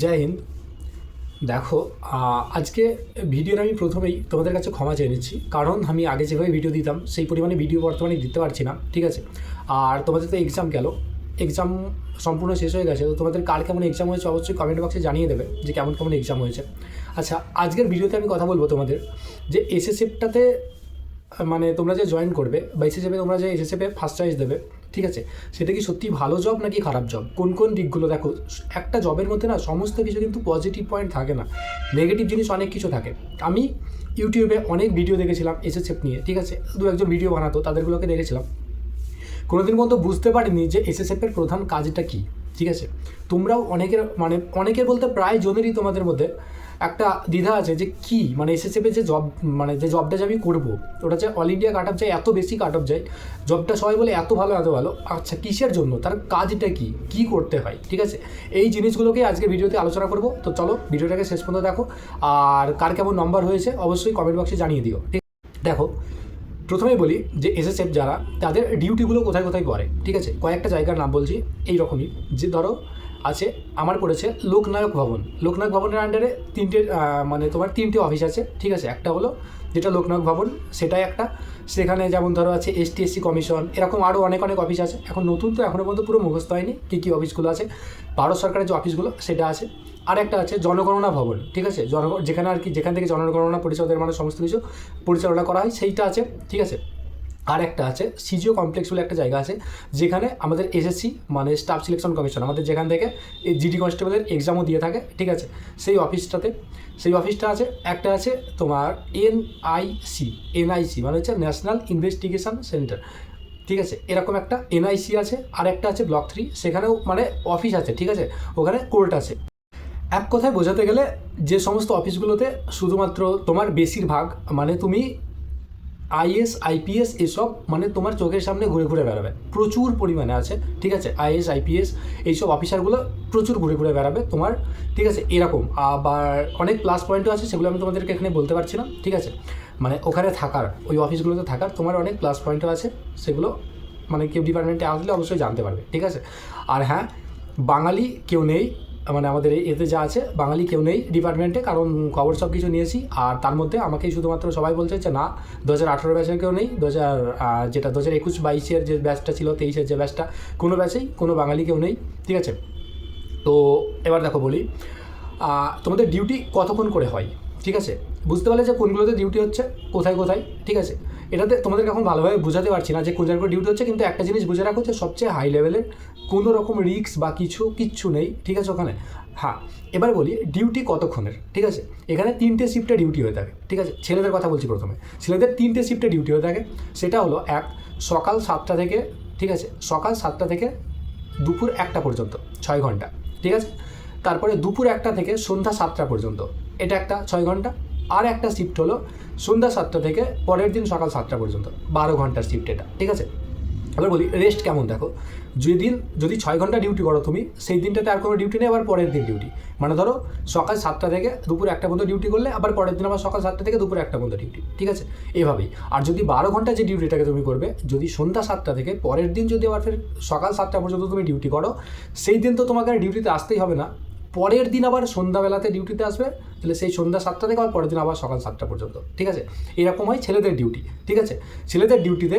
জয় হিন্দ। দেখো আজকে ভিডিওর আমি প্রথমেই তোমাদের কাছে ক্ষমা চেয়ে নিচ্ছি। কারণ আমি আগে যেভাবে ভিডিও দিতাম, সেই পরিমাণে ভিডিও বর্তমানে দিতে পারছি না, ঠিক আছে? আর তোমাদের তো এক্সাম গেল। এক্সাম সম্পূর্ণ শেষ হয়ে গেছে, তো তোমাদের কার কেমন এক্সাম হয়েছে অবশ্যই কমেন্ট বক্সে জানিয়ে দেবে যে কেমন কেমন এক্সাম হয়েছে। আচ্ছা আজকের ভিডিওতে আমি কথা বলব তোমাদের যে এসএসএফটাতে মানে তোমরা যে জয়েন করবে, বা এসএসএফে তোমরা যে এসএসএফে ফার্স্ট চয়েস দেবে ঠিক আছে? সেটা কি সত্যি ভালো জব নাকি খারাপ জব কোন কোন দিকগুলো? দেখো, একটা জবের মধ্যে না সমস্ত কিছু কিন্তু পজিটিভ পয়েন্ট থাকে না। নেগেটিভ জিনিস অনেক কিছু থাকে। আমি ইউটিউবে অনেক ভিডিও দেখেছিলাম এসএসএফ নিয়ে, ঠিক আছে? দু একজন ভিডিও বানাতো তাদেরগুলোকে দেখেছিলাম। কোনোদিন পর্যন্ত বুঝতে পারিনি যে এসএসএফের প্রধান কাজটা কী, ঠিক আছে? তোমরাও অনেকের মানে অনেকের বলতে প্রায় জনেরই তোমাদের মধ্যে একটা দ্বিধা আছে যে কি মানে এসএসএফে যে জব মানে যে জবটা যে আমি করব, ওটা যে অল ইন্ডিয়া কাট অফ যায়, এত বেশি কাট অফ যায় জবটা সবাই বলে এত ভালো এত ভালো আচ্ছা কিসের জন্য, তার কাজটা কি কি করতে হয়, ঠিক আছে? এই জিনিসগুলোকে আজকে ভিডিওতে আলোচনা করব, তো চলো ভিডিওটাকে শেষ পর্যন্ত দেখো, আর কার কেমন নম্বর হয়েছে, অবশ্যই কমেন্ট বক্সে জানিয়ে দিও, ঠিক দেখো প্রথমেই বলি যে এসএসএফ যারা, তাদের ডিউটিগুলো কোথায় কোথায় করে? ঠিক আছে? কয়েকটা জায়গার নাম বলছি এই রকমই যে ধরো, আছে, আমার পড়েছে লোকনায়ক ভবন। লোকনায়ক ভবনের আন্ডারে তিনটে মানে তোমার তিনটে অফিস আছে। ঠিক আছে? একটা হলো যেটা লোকনায়ক ভবন, সেটাই একটা। সেখানে যেমন ধরো আছে এসটি এসসি কমিশন এরকম আরও অনেক অনেক অফিস আছে। এখন নতুন তো এখনও পর্যন্ত পুরো মুখস্থ হয়নি কী কী অফিসগুলো আছে। ভারত সরকারের যে অফিসগুলো সেটা আছে। আর একটা আছে জনগণনা ভবন, ঠিক আছে? জন যেখানে আর কি, যেখান থেকে জনগণনা পরিষদের মানে সমস্ত কিছু পরিচালনা করা হয়, সেইটা আছে, ঠিক আছে? আর একটা আছে, সিজিও কমপ্লেক্স বলে একটা জায়গা আছে, যেখানে আমাদের এসএসসি মানে স্টাফ সিলেকশন কমিশন, আমাদের যেখান থেকে জিডি কনস্টেবলের এক্সামও দিয়ে থাকে, ঠিক আছে? সেই অফিসটাতে, সেই অফিসটা আছে, একটা আছে তোমার এনআইসি এনআইসি মানে হচ্ছে ন্যাশনাল ইনভেস্টিগেশন সেন্টার, ঠিক আছে? এরকম একটা এনআইসি আছে আর একটা আছে ব্লক থ্রি, সেখানেও মানে অফিস আছে, ঠিক আছে? ওখানে কোর্ট আছে। এক কথায় বোঝাতে গেলে যে সমস্ত অফিসগুলোতে শুধুমাত্র তোমার বেশিরভাগ মানে তুমি আইএস, আইপিএস এসব মানে তোমার চোখের সামনে ঘুরে ঘুরে বেড়াবে। প্রচুর পরিমাণে আছে, ঠিক আছে? আইএস, আইপিএস এইসব অফিসারগুলো প্রচুর ঘুরে ঘুরে বেড়াবে তোমার, ঠিক আছে? এরকম। আবার অনেক প্লাস পয়েন্টও আছে, সেগুলো আমি তোমাদেরকে এখানে বলতে পারছি না, ঠিক আছে? মানে ওখানে থাকার, ওই অফিসগুলোতে থাকার তোমার অনেক প্লাস পয়েন্টও আছে, সেগুলো মানে কেউ ডিপার্টমেন্টে আসলে অবশ্যই জানতে পারবে, ঠিক আছে? আর হ্যাঁ বাঙালি কেউ নেই মানে আমাদের এতে যা আছে, বাঙালি কেউ নেই ডিপার্টমেন্টে কারণ খবর সব কিছু নিয়েছি। আর তার মধ্যে আমাকেই শুধুমাত্র সবাই বলছে যে, না, দু হাজার আঠেরো ব্যাচের কেউ নেই, দু হাজার যেটা দু হাজার একুশ বাইশের যে ব্যাচটা ছিল তেইশের যে ব্যাচটা কোনো ব্যাচেই কোনো বাঙালি কেউ নেই, ঠিক আছে? তো এবার দেখো বলি তোমাদের ডিউটি কতক্ষণ করে হয়? ঠিক আছে? বুঝতে পারলে যে কোনগুলোতে ডিউটি হচ্ছে, কোথায় কোথায়, ঠিক আছে? এটাতে তোমাদেরকে এখন ভালোভাবে বোঝাতে পারছি না যে কোন জায়গায় ডিউটি হচ্ছে, কিন্তু একটা জিনিস বুঝে রাখো যে সবচেয়ে হাই লেভেলের কোনো রকম রিস্ক বা কিছু, কিচ্ছু নেই, ঠিক আছে ওখানে? হ্যাঁ এবার বলি ডিউটি কতক্ষণের, ঠিক আছে? এখানে তিনটে শিফটে ডিউটি হয়ে থাকে, ঠিক আছে? ছেলেদের কথা বলছি প্রথমে। ছেলেদের তিনটে শিফটে ডিউটি হয়ে থাকে, সেটা হলো এক, সকাল সাতটা থেকে, ঠিক আছে? সকাল সাতটা থেকে দুপুর একটা পর্যন্ত, ছয় ঘণ্টা, ঠিক আছে? তারপরে দুপুর একটা থেকে সন্ধ্যা সাতটা পর্যন্ত এটা একটা ছয় ঘণ্টা, আর একটা শিফট হলো সন্ধ্যা সাতটা থেকে পরের দিন সকাল সাতটা পর্যন্ত, বারো ঘণ্টার শিফট এটা, ঠিক আছে? এবার বলি রেস্ট কেমন দেখো? যেদিন, যদি ছয় ঘণ্টা ডিউটি করো তুমি, সেই দিনটাতে আর কোনো ডিউটি নেই, আবার পরের দিন ডিউটি মানে ধরো, সকাল সাতটা থেকে দুপুর একটা পর্যন্ত ডিউটি করলে, আবার পরের দিন আবার সকাল সাতটা থেকে দুপুর একটা পর্যন্ত ডিউটি ঠিক আছে? এভাবেই। আর যদি বারো ঘণ্টা যে ডিউটিটাকে তুমি করবে, যদি সন্ধ্যা সাতটা থেকে পরের দিন যদি আবার ফের সকাল সাতটা পর্যন্ত তুমি ডিউটি করো, সেই দিন তো তোমাকে আর ডিউটিতে আসতেই হবে না। পরের দিন আবার সন্ধ্যাবেলাতে ডিউটিতে আসবে, তাহলে সেই সন্ধ্যা সাতটা থেকে আবার পরের দিন আবার সকাল সাতটা পর্যন্ত, ঠিক আছে? এরকম হয় ছেলেদের ডিউটি, ঠিক আছে? ছেলেদের ডিউটিতে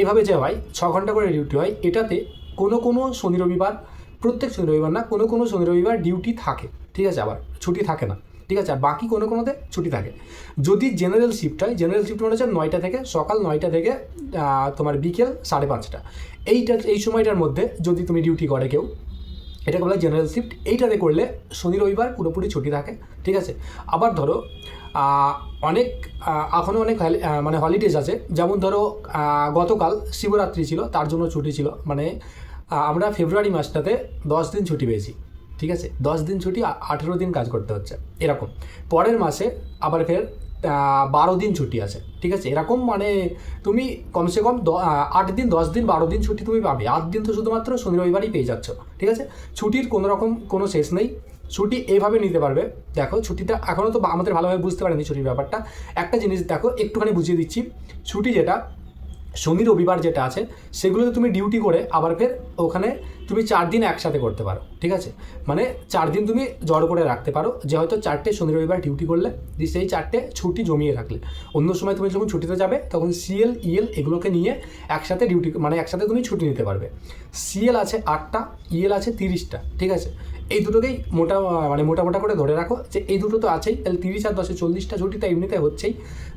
এইভাবে যে হয়, ছ ঘণ্টা করে ডিউটি হয়, এটাতে কোনো কোনো শনি রবিবার, প্রত্যেক শনি রবিবার না, কোনো কোনো শনি রবিবার ডিউটি থাকে, ঠিক আছে? আবার ছুটি থাকে না, ঠিক আছে? আর বাকি কোনো কোনোতে ছুটি থাকে। যদি জেনারেল শিফট হয় জেনারেল শিফট মানে হচ্ছে নয়টা থেকে, সকাল নয়টা থেকে তোমার বিকেল সাড়ে পাঁচটা। এইটা, এই সময়টার মধ্যে যদি তুমি ডিউটি করে কেউ এটাকে বলা জেনারেল শিফট এইটাতে করলে শনি, রবিবার পুরোপুরি ছুটি থাকে, ঠিক আছে? আবার ধরো অনেক এখনও অনেক মানে হলিডেজ আছে। যেমন ধরো গতকাল শিবরাত্রি ছিল, তার জন্য ছুটি ছিল। মানে আমরা ফেব্রুয়ারি মাসটাতে দশ দিন ছুটি পেয়েছি, ঠিক আছে? দশ দিন ছুটি আঠেরো দিন কাজ করতে হচ্ছে, এরকম। পরের মাসে আবার ফের বারো দিন ছুটি আছে, ঠিক আছে? এরকম মানে তুমি কমসে কম আট দিন, দশ দিন, বারো দিন ছুটি তুমি পাবে। আট দিন তো শুধুমাত্র শনি, রবিবারই পেয়ে যাচ্ছ, ঠিক আছে? ছুটির কোনো রকম কোনো শেষ নেই। ছুটি এইভাবে নিতে পারবে। দেখো, ছুটিটা এখনও তো আমাদের ভালোভাবে বুঝতে পারেনি ছুটির ব্যাপারটা। একটা জিনিস দেখো, একটুখানি বুঝিয়ে দিচ্ছি। ছুটি যেটা, শনি, রবিবার যেটা আছে, সেগুলোতে তুমি ডিউটি করে আবার ফের ওখানে তুমি চার দিন একসাথে করতে পারো, ঠিক আছে? মানে চার দিন তুমি জড়ো করে রাখতে পারো, যে হয়তো চারটে শনি রবিবার ডিউটি করলে সেই চারটে ছুটি জমিয়ে রাখলে। অন্য সময় তুমি যখন ছুটিতে যাবে, তখন সিএল, ইএল এগুলোকে নিয়ে একসাথে ডিউটি মানে একসাথে তুমি ছুটি নিতে পারবে। সিএল আছে আটটা, ইএল আছে তিরিশটা, ঠিক আছে? এই দুটোকেই মোটা মানে মোটা মোটা করে ধরে রাখো যে এই দুটো তো আছেই, তাহলে তিরিশ আর দশে চল্লিশটা ছুটি তো এমনিতে হচ্ছেই।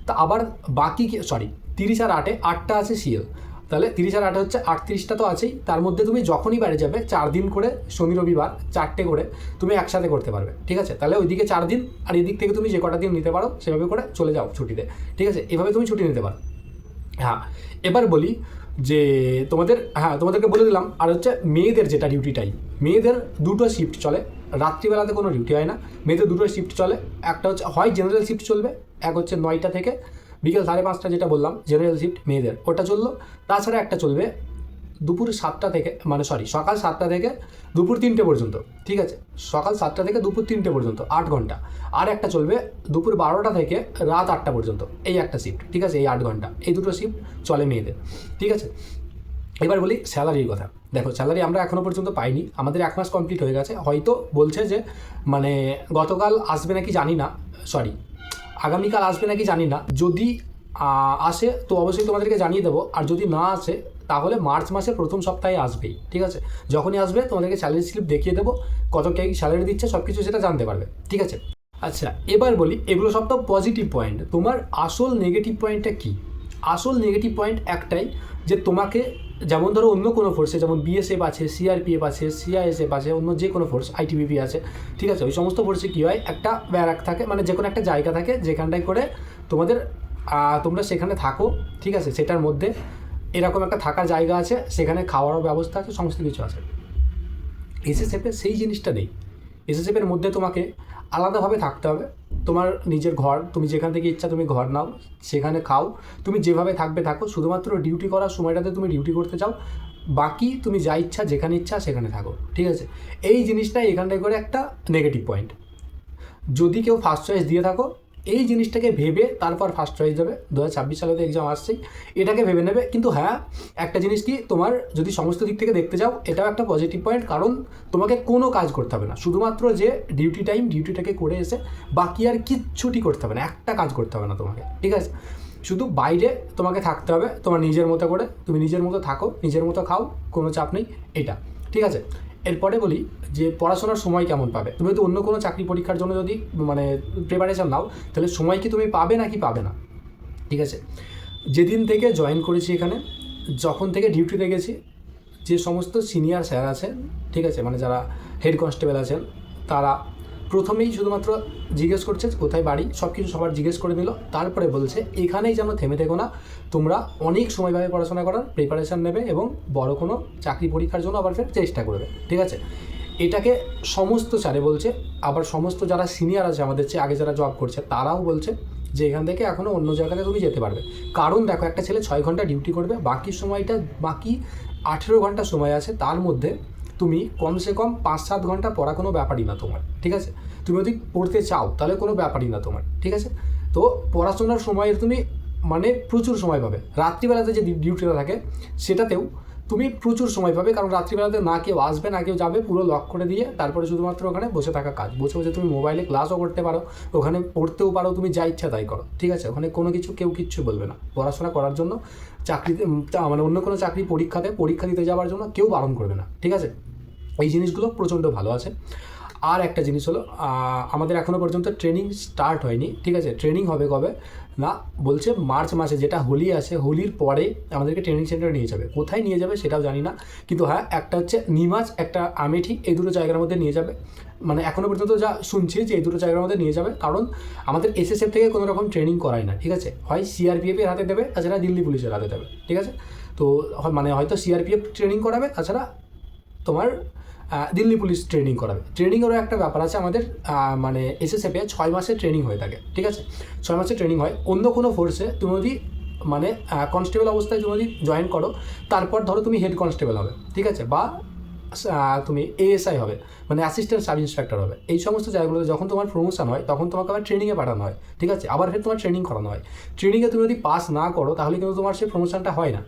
তা আবার বাকি সরি তিরিশ আর আটে আটটা আছে সিএল। তাহলে তিরিশ আর আটে হচ্ছে আটত্রিশটা তো আছেই। তার মধ্যে তুমি যখনই বাইরে যাবে, চার দিন করে শনি, রবিবার চারটে করে তুমি একসাথে করতে পারবে, ঠিক আছে? তাহলে ওইদিকে চার দিন আর এদিক থেকে তুমি যে কটা দিন নিতে পারো সেভাবে করে চলে যাও ছুটিতে, ঠিক আছে? এভাবে তুমি ছুটি নিতে পারো। হ্যাঁ এবার বলি যে তোমাদের হ্যাঁ তোমাদেরকে বলে দিলাম, আর হচ্ছে মেয়েদের যেটা ডিউটি টাইম মেয়েদের দুটো শিফট চলে, রাত্রিবেলাতে কোনো ডিউটি হয় না, মেয়েদের দুটো শিফট চলে, একটা হচ্ছে হয় জেনারেল শিফট চলবে, এক হচ্ছে নয়টা থেকে বিকেল সাড়ে পাঁচটা যেটা বললাম জেনারেল শিফট মেয়েদের, ওটা চলল। তাছাড়া একটা চলবে দুপুর সাতটা থেকে মানে সরি সকাল সাতটা থেকে দুপুর তিনটে পর্যন্ত, ঠিক আছে? সকাল সাতটা থেকে দুপুর তিনটে পর্যন্ত, আট ঘণ্টা। আর একটা চলবে দুপুর বারোটা থেকে রাত আটটা পর্যন্ত, এই একটা শিফট ঠিক আছে? এই আট ঘণ্টা, এই দুটো শিফট চলে মেয়েদের, ঠিক আছে? এবার বলি স্যালারির কথা। দেখো, স্যালারি আমরা এখনও পর্যন্ত পাইনি, আমাদের এক মাস কমপ্লিট হয়ে গেছে। হয়তো বলছে যে মানে গতকাল আসবে নাকি জানি না সরি আগামীকাল আসবে নাকি জানি না। যদি আসে, তো অবশ্যই তোমাদেরকে জানিয়ে দেবো। আর যদি না আসে, তাহলে মার্চ মাসের প্রথম সপ্তাহে আসবেই, ঠিক আছে? যখনই আসবে, তোমাদেরকে স্যালারি স্লিপ দেখিয়ে দেবো, কত কে স্যালারি দিচ্ছে সব কিছু সেটা জানতে পারবে, ঠিক আছে? আচ্ছা এবার বলি, এগুলো সব তো পজিটিভ পয়েন্ট তোমার আসল নেগেটিভ পয়েন্টটা কী? আসল নেগেটিভ পয়েন্ট একটাই যে তোমাকে যেমন ধরো অন্য কোনো ফোর্সে যেমন বিএসএফ আছে সিআরপিএফ আছে সিআইএসএফ আছে, অন্য যে কোনো ফোর্স আইটিবিপি আছে, ঠিক আছে? ওই সমস্ত ফোর্সে কী হয়? একটা ব্যারাক থাকে মানে যে কোনো একটা জায়গা থাকে যেখানটায় করে তোমাদের তোমরা সেখানে থাকো, ঠিক আছে? সেটার মধ্যে এরকম একটা থাকার জায়গা আছে, সেখানে খাওয়ারও ব্যবস্থা আছে, সমস্ত কিছু আছে। এসএসএফে সেই জিনিসটা নেই। এসএসএফের মধ্যে তোমাকে আলাদাভাবে থাকতে হবে। তোমার নিজের ঘর, তুমি যেখান থেকে ইচ্ছা তুমি ঘর নাও, সেখানে খাও। তুমি যেভাবে থাকবে থাকো, শুধুমাত্র ডিউটি করার সময়টাতে তুমি ডিউটি করতে চাও। বাকি তুমি যা ইচ্ছা, যেখানে ইচ্ছা, সেখানে থাকো, ঠিক আছে? এই জিনিসটাই এখানটায় করে একটা নেগেটিভ পয়েন্ট যদি কেউ ফার্স্ট চয়েস দিয়ে থাকো এই জিনিসটাকে ভেবে তারপর ফার্স্ট চয়েস দেবে দু হাজার ছাব্বিশ সালে তো এক্সাম আসছেই। এটাকে ভেবে নেবে। কিন্তু হ্যাঁ একটা জিনিস কি, তোমার যদি সমস্ত দিক থেকে দেখতে যাও এটাও একটা পজিটিভ পয়েন্ট কারণ তোমাকে কোনো কাজ করতে হবে না। শুধুমাত্র যে ডিউটি টাইম ডিউটিটাকে করে এসে বাকি আর কিচ্ছুটি করতে হবে না। একটা কাজ করতে হবে না তোমাকে, ঠিক আছে? শুধু বাইরে তোমাকে থাকতে হবে, তোমার নিজের মতো করে। তুমি নিজের মতো থাকো, নিজের মতো খাও, কোনো চাপ নেই, এটা, ঠিক আছে? এরপরে বলি যে পড়াশোনার সময় কেমন পাবে? তুমি তো অন্য কোনো চাকরি পরীক্ষার জন্য যদি মানে প্রিপারেশান নাও, তাহলে সময় কি তুমি পাবে নাকি পাবে না? ঠিক আছে? যেদিন থেকে জয়েন করেছি এখানে, যখন থেকে ডিউটিতে গেছি, যে সমস্ত সিনিয়র স্যার আছেন, ঠিক আছে? মানে যারা হেড কনস্টেবল আছেন, তারা প্রথমেই শুধুমাত্র জিজ্ঞেস করছে কোথায় বাড়ি সব কিছু সবার জিজ্ঞেস করে দিল তারপরে বলছে, এখানেই যেন থেমে থেকো না। তোমরা অনেক সময়ভাবে পড়াশোনা করার প্রিপারেশান নেবে এবং বড় কোনো চাকরি পরীক্ষার জন্য আবার ফের চেষ্টা করবে। ঠিক আছে? এটাকে সমস্ত স্যারে বলছে, আবার সমস্ত যারা সিনিয়র আছে আমাদের চেয়ে, আগে যারা জব করছে, তারাও বলছে যে এখান থেকে এখনও অন্য জায়গাতে তুমি যেতে পারবে। কারণ দেখো, একটা ছেলে ছয় ঘণ্টা ডিউটি করবে, বাকি সময়টা বাকি আঠেরো ঘণ্টা সময় আছে, তার মধ্যে তুমি কমসে কম পাঁচ সাত ঘণ্টা পড়া কোনো ব্যাপারই না তোমার, ঠিক আছে? তুমি যদি পড়তে চাও, তাহলে কোনো ব্যাপারই না তোমার, ঠিক আছে? তো পড়াশোনার সময়ের তুমি মানে প্রচুর সময় পাবে। রাত্রিবেলাতে যে ডিউটিটা থাকে, সেটাতেও তুমি প্রচুর সময় পাবে, কারণ রাত্রিবেলাতে না কেউ আসবে, না কেউ যাবে, পুরো লক করে দিয়ে তারপরে শুধুমাত্র ওখানে বসে থাকা কাজ। বসে বসে তুমি মোবাইলে ক্লাসও করতে পারো, ওখানে পড়তেও পারো, তুমি যা ইচ্ছা তাই করো, ঠিক আছে? ওখানে কোনো কিছু কেউ কিচ্ছু বলবে না। পড়াশোনা করার জন্য চাকরিতে মানে অন্য কোনো চাকরি পরীক্ষাতে, পরীক্ষা দিতে যাওয়ার জন্য কেউ বারণ করবে না, ঠিক আছে? এই জিনিসগুলো প্রচণ্ড ভালো আছে। আর একটা জিনিস হলো আমাদের এখনও পর্যন্ত ট্রেনিং স্টার্ট হয়নি, ঠিক আছে? ট্রেনিং হবে কবে? না, বলছে মার্চ মাসে, যেটা হোলি আছে, হোলির পরে আমাদেরকে ট্রেনিং সেন্টারে নিয়ে যাবে। কোথায় নিয়ে যাবে সেটাও জানি না, কিন্তু হ্যাঁ একটা হচ্ছে নিমাজ, একটা আমেঠি এই দুটো জায়গার মধ্যে নিয়ে যাবে। মানে এখনও পর্যন্ত যা শুনছি যে এই দুটো জায়গার মধ্যে নিয়ে যাবে, কারণ আমাদের এসএসএফ থেকে কোনো রকম ট্রেনিং করায় না, ঠিক আছে? হয় সিআরপিএফ এর হাতে দেবে, তাছাড়া দিল্লি পুলিশের হাতে দেবে, ঠিক আছে? তো মানে হয়তো সিআরপিএফ ট্রেনিং করাবে, তাছাড়া তোমার দিল্লি পুলিশ ট্রেনিং করাবে। ট্রেনিংয়েরও একটা ব্যাপার আছে আমাদের মানে এসএসএফে ছয় মাসের ট্রেনিং হয়ে থাকে, ঠিক আছে? ছয় মাসের ট্রেনিং হয়। অন্য কোনো ফোর্সে তুমি যদি মানে কনস্টেবল অবস্থায় তুমি যদি জয়েন করো, তারপর ধরো তুমি হেড কনস্টেবল হবে, ঠিক আছে? বা তুমি এএসআই হবে মানে অ্যাসিস্ট্যান্ট সাব ইন্সপেক্টর হবে। এই সমস্ত জায়গাগুলোতে যখন তোমার প্রমোশন হয়, তখন তোমাকে আবার ট্রেনিংয়ে পাঠানো হয়, ঠিক আছে? আবার ফের তোমার ট্রেনিং করানো হয়। ট্রেনিংয়ে তুমি যদি পাস না করো, তাহলে কিন্তু তোমার সেই প্রমোশনটা হয় না।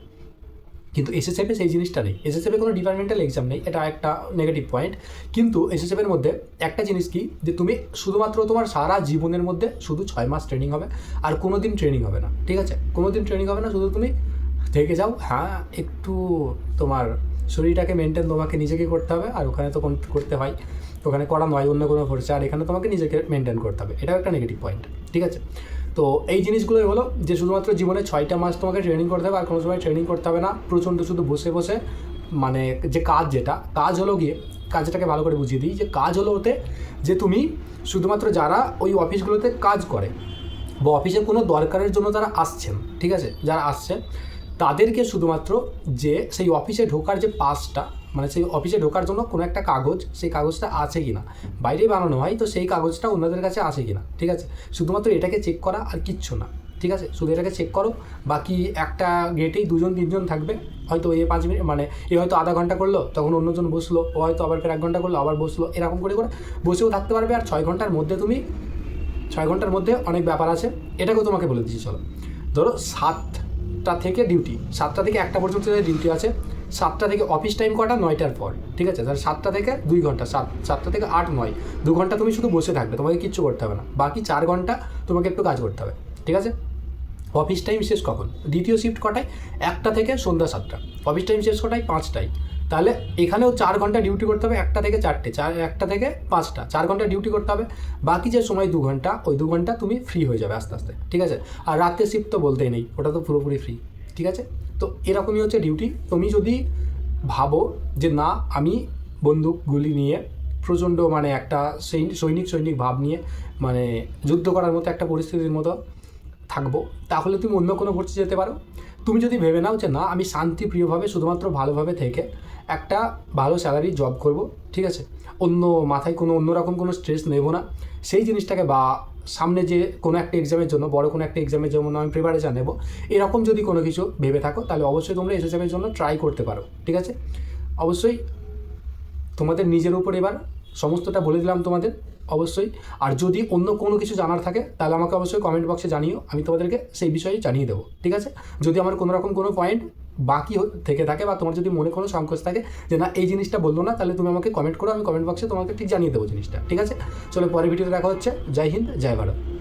কিন্তু এসএসএফে সেই জিনিসটা নেই। এসএসএফে কোনো ডিপার্টমেন্টাল এক্সাম নেই, এটা একটা নেগেটিভ পয়েন্ট কিন্তু এসএসএফের মধ্যে একটা জিনিস কি, যে তুমি শুধুমাত্র তোমার সারা জীবনের মধ্যে শুধু ছয় মাস ট্রেনিং হবে, আর কোনো দিন ট্রেনিং হবে না, ঠিক আছে? কোনো দিন ট্রেনিং হবে না, শুধু তুমি থেকে যাও হ্যাঁ একটু তোমার শরীরটাকে মেনটেন তোমাকে নিজেকে করতে হবে, আর ওখানে তো করতে হয়, ওখানে করা নয় অন্য কোনো ফোর্সে আর এখানে তোমাকে নিজেকে মেনটেন করতে হবে। এটাও একটা নেগেটিভ পয়েন্ট ঠিক আছে? তো এই জিনিসগুলোই হলো যে শুধুমাত্র জীবনে ছয়টা মাস তোমাকে ট্রেনিং করতে হবে আর কোনো সময় ট্রেনিং করতে হবে না। প্রচণ্ড শুধু বসে বসে মানে যে কাজ যেটা, কাজ হলো গিয়ে কাজটাকে ভালো করে বুঝিয়ে দিই যে কাজ হলো ওতে যে তুমি শুধুমাত্র যারা ওই অফিসগুলোতে কাজ করে বা অফিসের কোনো দরকারের জন্য যারা আসছেন, ঠিক আছে? যারা আসছে, তাদেরকে শুধুমাত্র যে সেই অফিসে ঢোকার যে পাসটা মানে সেই অফিসে ঢোকার জন্য কোনো একটা কাগজ, সেই কাগজটা আছে কি না বাইরে বানানো হয়, তো সেই কাগজটা অন্যদের কাছে আছে কি না ঠিক আছে? শুধুমাত্র এটাকে চেক করা আর কিচ্ছু না। ঠিক আছে? শুধু এটাকে চেক করো, বাকি একটা গেটেই দুজন, তিনজন থাকবে। হয়তো এ পাঁচ মিনিট মানে এ হয়তো আধা ঘণ্টা করল, তখন অন্যজন বসল, ও হয়তো আবার ফের এক ঘণ্টা করল, আবার বসল, এরকম করে করে বসেও থাকতে পারবে। আর ছয় ঘণ্টার মধ্যে তুমি, ছয় ঘণ্টার মধ্যে অনেক ব্যাপার আছে। এটাকেও তোমাকে বলে দিচ্ছি, চলো। ধরো সাতটা থেকে ডিউটি সাতটা থেকে একটা পর্যন্ত ডিউটি আছে সাতটা থেকে অফিস টাইম কটা? নয়টার পর। ঠিক আছে? তাহলে সাতটা থেকে দুই ঘণ্টা, সাত, সাতটা থেকে আট, নয়। দু ঘণ্টা তুমি শুধু বসে থাকবে, তোমাকে কিচ্ছু করতে হবে না। বাকি চার ঘণ্টা তোমাকে একটু কাজ করতে হবে। ঠিক আছে? অফিস টাইম শেষ কখন? দ্বিতীয় শিফট কটায়? একটা থেকে সন্ধ্যা সাতটা। অফিস টাইম শেষ কটায়? পাঁচটায়। তাহলে এখানেও চার ঘণ্টা ডিউটি করতে হবে, একটা থেকে চারটে, চার, একটা থেকে পাঁচটা। চার ঘণ্টা ডিউটি করতে হবে। বাকি যে সময় দু ঘণ্টা, ওই দু ঘণ্টা তুমি ফ্রি হয়ে যাবে আস্তে আস্তে। ঠিক আছে? আর রাতে শিফট তো বলতেই নেই, ওটা তো পুরোপুরি ফ্রি ঠিক আছে? তো এরকমই হচ্ছে ডিউটি তুমি যদি ভাবো যে না, আমি বন্দুকগুলি নিয়ে প্রচণ্ড মানে একটা সৈন- সৈনিক সৈনিক ভাব নিয়ে মানে যুদ্ধ করার মতো একটা পরিস্থিতির মতো থাকব, তাহলে তুমি অন্য কোনো ভর্তি যেতে পারো। তুমি যদি ভেবে নাও যে না, আমি শান্তিপ্রিয়ভাবে, শুধুমাত্র ভালোভাবে থেকে একটা ভালো স্যালারি জব করব, ঠিক আছে? অন্য মাথায় কোনো অন্যরকম কোনো স্ট্রেস নেব না। সেই জিনিসটাকে বা সামনে যে কোনো একটা এক্সামের জন্য, বড় কোনো একটা এক্সামের জন্য আমি প্রিপারেশান নেব। এরকম যদি কোনো কিছু ভেবে থাকো, তাহলে অবশ্যই তোমরা এসএসএফের জন্য ট্রাই করতে পারো, ঠিক আছে? অবশ্যই তোমাদের নিজের উপর এবার সমস্তটা বলে দিলাম তোমাদের, অবশ্যই। আর যদি অন্য কোনো কিছু জানার থাকে, তাহলে আমাকে অবশ্যই কমেন্ট বক্সে জানিও, আমি তোমাদেরকে সেই বিষয়ে জানিয়ে দেবো, ঠিক আছে? যদি আমার কোনো রকম কোনো পয়েন্ট বাকি থেকে থাকে বা তোমার যদি মনে কোনো সংকোচ থাকে যে না, এই জিনিসটা বলল না, তাহলে তুমি আমাকে কমেন্ট করো, আমি কমেন্ট বক্সে তোমাকে ঠিক জানিয়ে দেবো জিনিসটা, ঠিক আছে? চলো পরের ভিডিওতে দেখা হচ্ছে, জয় হিন্দ, জয় ভারত।